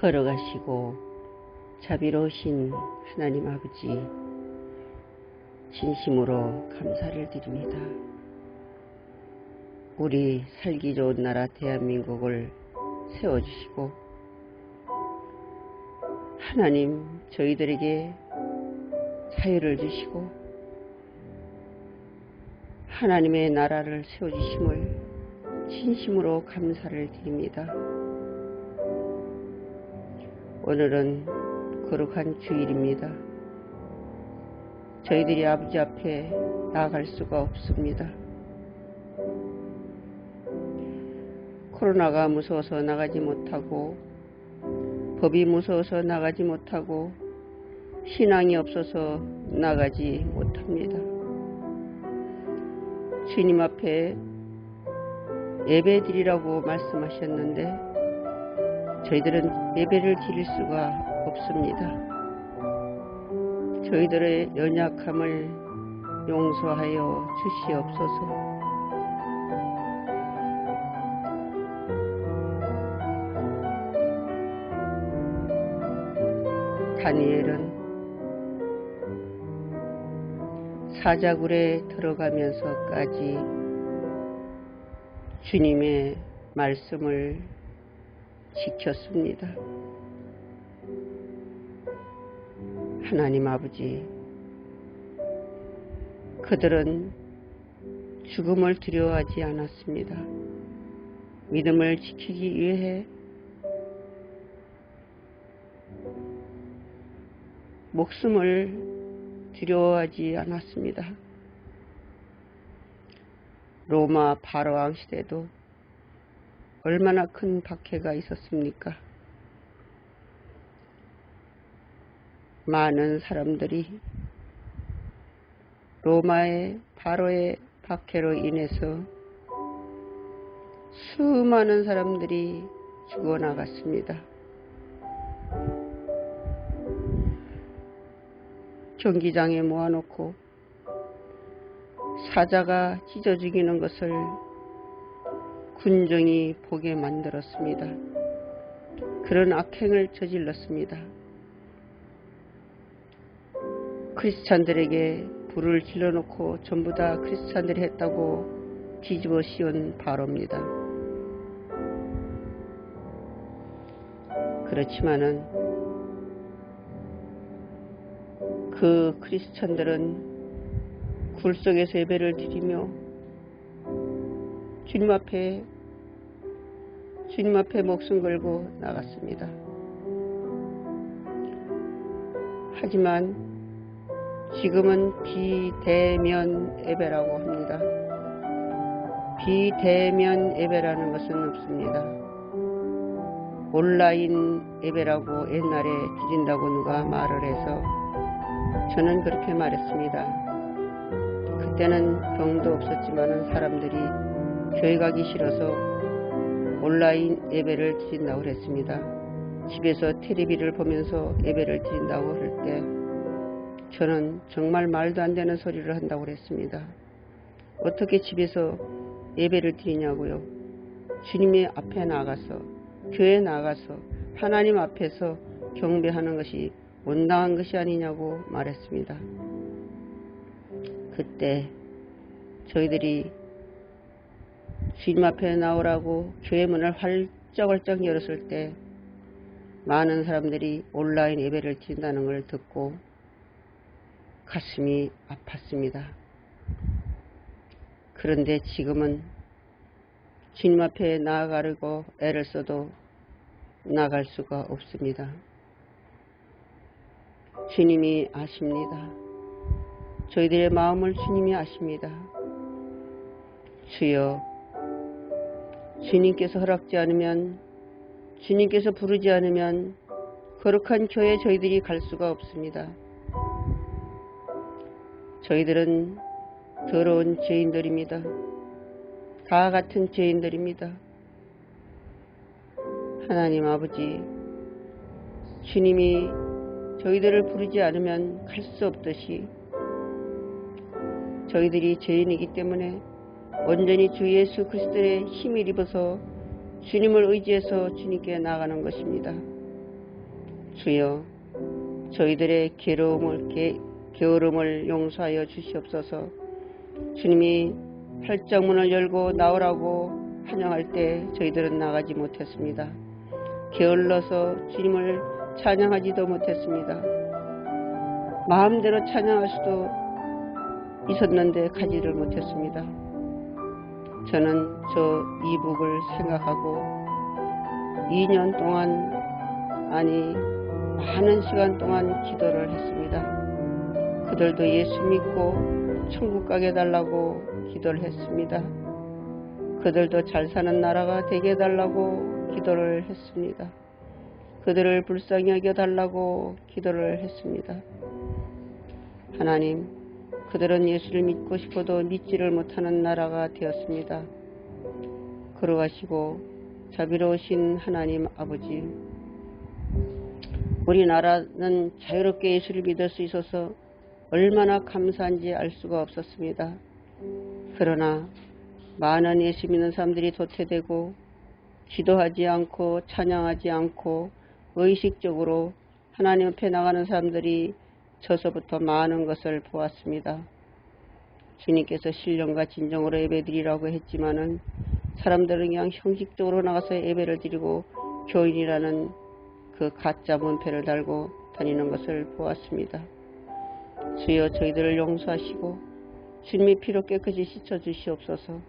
걸어가시고 자비로우신 하나님 아버지 진심으로 감사를 드립니다. 우리 살기 좋은 나라 대한민국을 세워주시고 하나님 저희들에게 자유를 주시고 하나님의 나라를 세워주심을 진심으로 감사를 드립니다. 오늘은 거룩한 주일입니다. 저희들이 아버지 앞에 나아갈 수가 없습니다. 코로나가 무서워서 나가지 못하고 법이 무서워서 나가지 못하고 신앙이 없어서 나가지 못합니다. 주님 앞에 예배 드리라고 말씀하셨는데 저희들은 예배를 드릴 수가 없습니다. 저희들의 연약함을 용서하여 주시옵소서. 다니엘은 사자굴에 들어가면서까지 주님의 말씀을 지켰습니다. 하나님 아버지, 그들은 죽음을 두려워하지 않았습니다. 믿음을 지키기 위해 목숨을 두려워하지 않았습니다. 로마 바로왕 시대도 얼마나 큰 박해가 있었습니까? 많은 사람들이 로마의 바로의 박해로 인해서 수많은 사람들이 죽어나갔습니다. 경기장에 모아놓고 사자가 찢어 죽이는 것을 군정이 보게 만들었습니다. 그런 악행을 저질렀습니다. 크리스찬들에게 불을 질러놓고 전부 다 크리스찬들이 했다고 뒤집어 씌운 바로입니다. 그렇지만은 그 크리스찬들은 굴 속에서 예배를 드리며 주님 앞에 주님 앞에 목숨 걸고 나갔습니다. 하지만 지금은 비대면 예배라고 합니다. 비대면 예배라는 것은 없습니다. 온라인 예배라고 옛날에 드린다고 누가 말을 해서 저는 그렇게 말했습니다. 그때는 병도 없었지만 사람들이 교회 가기 싫어서 온라인 예배를 드린다고 그랬습니다. 집에서 테레비를 보면서 예배를 드린다고 할 때 저는 정말 말도 안 되는 소리를 한다고 그랬습니다. 어떻게 집에서 예배를 드리냐고요. 주님의 앞에 나가서 교회 나가서 하나님 앞에서 경배하는 것이 온당한 것이 아니냐고 말했습니다. 그때 저희들이 주님 앞에 나오라고 교회 문을 활짝활짝 열었을 때 많은 사람들이 온라인 예배를 드린다는 걸 듣고 가슴이 아팠습니다. 그런데 지금은 주님 앞에 나아가려고 애를 써도 나갈 수가 없습니다. 주님이 아십니다. 저희들의 마음을 주님이 아십니다. 주여, 주님께서 허락지 않으면, 주님께서 부르지 않으면 거룩한 교회 저희들이 갈 수가 없습니다. 저희들은 더러운 죄인들입니다. 다 같은 죄인들입니다. 하나님 아버지, 주님이 저희들을 부르지 않으면 갈 수 없듯이 저희들이 죄인이기 때문에 온전히 주 예수 그리스도의 힘을 입어서 주님을 의지해서 주님께 나가는 것입니다. 주여 저희들의 괴로움을 게, 게으름을 용서하여 주시옵소서 주님이 활짝문을 열고 나오라고 환영할 때 저희들은 나가지 못했습니다. 게을러서 주님을 찬양하지도 못했습니다. 마음대로 찬양할 수도 있었는데 가지를 못했습니다. 저는 저 이북을 생각하고 2년 동안 아니 많은 시간 동안 기도를 했습니다. 그들도 예수 믿고 천국 가게 해달라고 기도를 했습니다. 그들도 잘 사는 나라가 되게 해달라고 기도를 했습니다. 그들을 불쌍히 여겨 달라고 기도를 했습니다. 하나님, 그들은 예수를 믿고 싶어도 믿지를 못하는 나라가 되었습니다. 그러하시고 자비로우신 하나님 아버지, 우리나라는 자유롭게 예수를 믿을 수 있어서 얼마나 감사한지 알 수가 없었습니다. 그러나 많은 예수 믿는 사람들이 도태되고 기도하지 않고 찬양하지 않고 의식적으로 하나님 앞에 나가는 사람들이 저서부터 많은 것을 보았습니다. 주님께서 신령과 진정으로 예배드리라고 했지만은 사람들은 그냥 형식적으로 나가서 예배를 드리고 교인이라는 그 가짜 문패를 달고 다니는 것을 보았습니다. 주여 저희들을 용서하시고 주님의 피로 깨끗이 씻어 주시옵소서.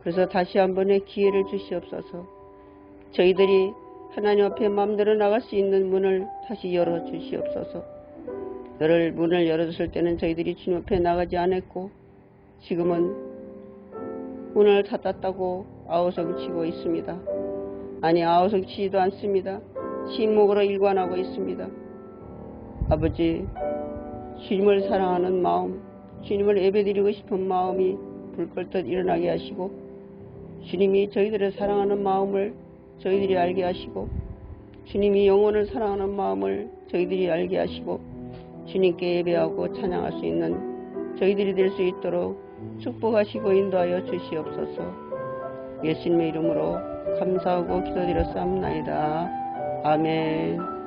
그래서 다시 한 번의 기회를 주시옵소서. 저희들이 하나님 앞에 마음대로 나갈 수 있는 문을 다시 열어 주시옵소서. 너를 문을 열어줬을 때는 저희들이 주님 앞에 나가지 않았고 지금은 문을 닫았다고 아우성치고 있습니다. 아니 아우성치지도 않습니다. 침묵으로 일관하고 있습니다. 아버지 주님을 사랑하는 마음 주님을 예배드리고 싶은 마음이 불걸듯 일어나게 하시고 주님이 저희들을 사랑하는 마음을 저희들이 알게 하시고 주님이 영혼을 사랑하는 마음을 저희들이 알게 하시고 주님께 예배하고 찬양할 수 있는 저희들이 될 수 있도록 축복하시고 인도하여 주시옵소서 예수님의 이름으로 감사하고 기도드렸사옵나이다. 아멘